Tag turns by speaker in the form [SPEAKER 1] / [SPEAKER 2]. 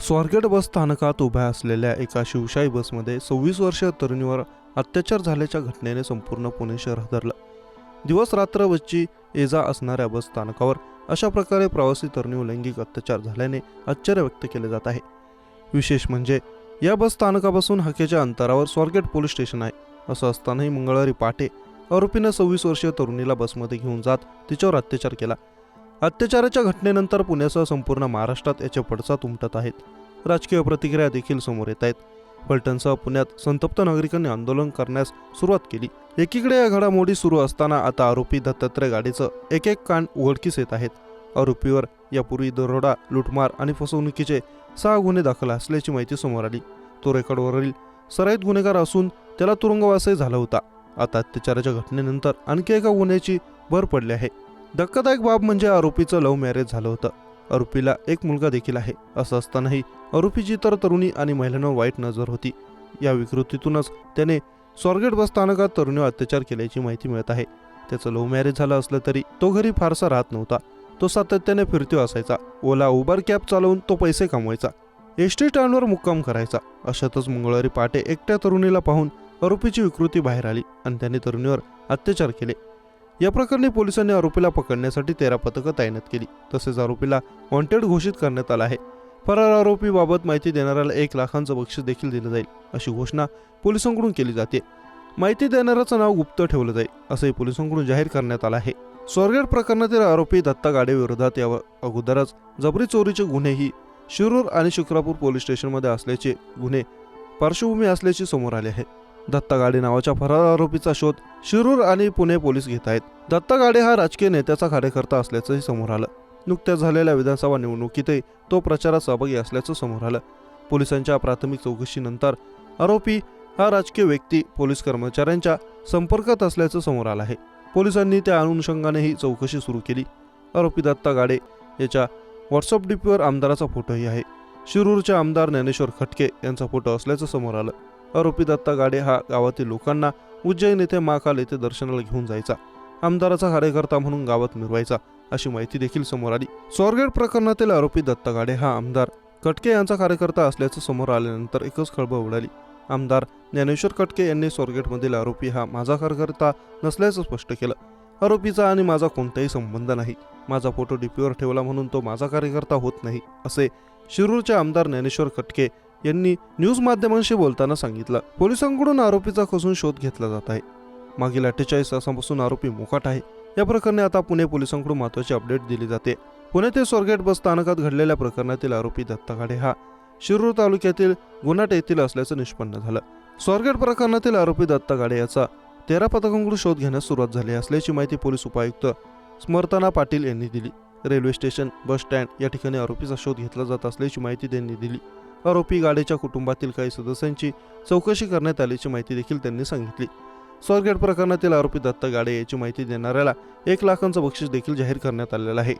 [SPEAKER 1] स्वारगेट बस स्थानकात उभ्या असलेल्या एका शिवशाही बसमध्ये सव्वीस वर्षीय तरुणीवर अत्याचार झाल्याच्या घटनेने संपूर्ण पुणे शहर हादरलं दिवस रात्र बसची एजा असणाऱ्या बस स्थानकावर अशा प्रकारे प्रवासी तरुणीवर लैंगिक अत्याचार झाल्याने आश्चर्य व्यक्त केले जात आहे. विशेष म्हणजे या बस स्थानकापासून हकेच्या अंतरावर स्वारगेट पोलीस स्टेशन आहे. असं असतानाही मंगळवारी पहाटे आरोपीनं सव्वीस वर्षीय तरुणीला बसमध्ये घेऊन जात तिच्यावर अत्याचार केला. अत्याचाराच्या घटनेनंतर पुण्यासह संपूर्ण महाराष्ट्रात याचे पडसाद उमटत आहेत. राजकीय प्रतिक्रिया देखील समोर येत आहेत. फलटणसह पुण्यात संतप्त नागरिकांनी आंदोलन करण्यास सुरुवात केली. एकीकडे या घडामोडी सुरू असताना आता आरोपी दत्तात्रय गाडीचं एक एक कांड उघडकीस येत आहेत. आरोपीवर यापूर्वी दरोडा लुटमार आणि फसवणुकीचे सहा गुन्हे दाखल असल्याची माहिती समोर आली. तो रेकॉर्डवरील सराईत गुन्हेगार असून त्याला तुरुंगवासही झाला होता. आता अत्याचाराच्या घटनेनंतर आणखी एका गुन्ह्याची भर पडली आहे. धक्कादायक बाब म्हणजे आरोपीचं लव्ह मॅरेज झालं होतं. आरोपीला एक मुलगा देखील आहे असं असतानाही आरोपीची तर तरुणी आणि महिलांवर वाईट नजर होती. या विकृतीतूनच त्याने स्वारगेट बस स्थानकात तरुणीवर अत्याचार केल्याची माहिती मिळत आहे. त्याचं लव्ह मॅरेज झालं असलं तरी तो घरी फारसा राहत नव्हता. तो सातत्याने फिरतो असायचा. ओला उबर कॅब चालवून तो पैसे कमवायचा. एस टी स्टँडवर मुक्काम करायचा. अशातच मंगळवारी पहाटे एकट्या तरुणीला पाहून आरोपीची विकृती बाहेर आली आणि त्याने तरुणीवर अत्याचार केले. या प्रकरणी पोलिसांनी आरोपीला पकडण्यासाठी तेरा पथकं तैनात केली. तसेच आरोपीला वॉन्टेड घोषित करण्यात आला आहे. फरार आरोपीबाबत माहिती देणाऱ्याला एक लाखांचं बक्षीस देखील दिलं जाईल अशी घोषणा पोलिसांकडून केली जाते. माहिती देणाऱ्याचं नाव गुप्त ठेवलं जाईल असंही पोलिसांकडून जाहीर करण्यात आलं आहे. स्वारगेट प्रकरणातील आरोपी दत्ता गाडे विरोधात यावर अगोदरच जबरी चोरीचे गुन्हेही शिरूर आणि शुक्रापूर पोलीस स्टेशनमध्ये असल्याचे गुन्हे पार्श्वभूमी असल्याचे समोर आले आहे. दत्ता गाडे नावाच्या फरार आरोपीचा शोध शिरूर आणि पुणे पोलीस घेत आहेत. दत्ता गाडे हा राजकीय नेत्याचा कार्यकर्ता असल्याचंही समोर आलं. नुकत्याच झालेल्या विधानसभा निवडणुकीतही तो प्रचारात सहभागी असल्याचं समोर आलं. पोलिसांच्या प्राथमिक चौकशीनंतर आरोपी हा राजकीय व्यक्ती पोलीस कर्मचाऱ्यांच्या संपर्कात असल्याचं समोर आलं आहे. पोलिसांनी त्या अनुषंगाने ही चौकशी सुरू केली. आरोपी दत्ता गाडे याच्या व्हॉट्सअप डीपीवर आमदाराचा फोटोही आहे. शिरूरचे आमदार ज्ञानेश्वर खटके यांचा फोटो असल्याचं समोर आलं. आरोपी दत्ता गाडे हा गावातील लोकांना उज्जैन येथे महाकाल येथे दर्शनाला घेऊन जायचा. आमदाराचा कार्यकर्ता म्हणून गावात मिरवायचा अशी माहिती देखील समोर आली. स्वारगेट प्रकरणातील आरोपी दत्ता गाडे हा आमदार कटके यांचा कार्यकर्ता असल्याचं समोर आल्यानंतर एकच खळबळ उडाली. आमदार ज्ञानेश्वर कटके यांनी स्वारगेटमधील आरोपी हा माझा कार्यकर्ता नसल्याचं स्पष्ट केलं. आरोपीचा आणि माझा कोणताही संबंध नाही. माझा फोटो डीपीवर ठेवला म्हणून तो माझा कार्यकर्ता होत नाही असे शिरूरचे आमदार ज्ञानेश्वर कटके यांनी न्यूज माध्यमांशी बोलताना सांगितलं. पोलिसांकडून आरोपीचा खसून शोध घेतला जात आहे. मागील अठ्ठेचाळीस तासांपासून आरोपी मोकाट आहे. या प्रकरणी आता पुणे पोलिसांकडून महत्वाची अपडेट दिली जाते. पुण्यातील स्वारगेट बस स्थानकात घडलेल्या प्रकरणातील आरोपी दत्ता गाडे हा शिरूर तालुक्यातील गुन्हाट येथील असल्याचं निष्पन्न झालं. स्वारगेट प्रकरणातील आरोपी दत्ता गाडे याचा तेरा पथकांकडून शोध घेण्यास सुरुवात झाली असल्याची माहिती पोलीस उपायुक्त स्मर्ताना पाटील यांनी दिली. रेल्वे स्टेशन बस स्टँड या ठिकाणी आरोपीचा शोध घेतला जात असल्याची माहिती त्यांनी दिली. आरोपी गाडेच्या कुटुंबातील काही सदस्यांची चौकशी करण्यात आल्याची माहिती देखील त्यांनी सांगितली. स्वारगेट प्रकरणातील आरोपी दत्ता गाडे याची माहिती देणाऱ्याला एक लाखांचं बक्षीस देखील जाहीर करण्यात आलेलं आहे.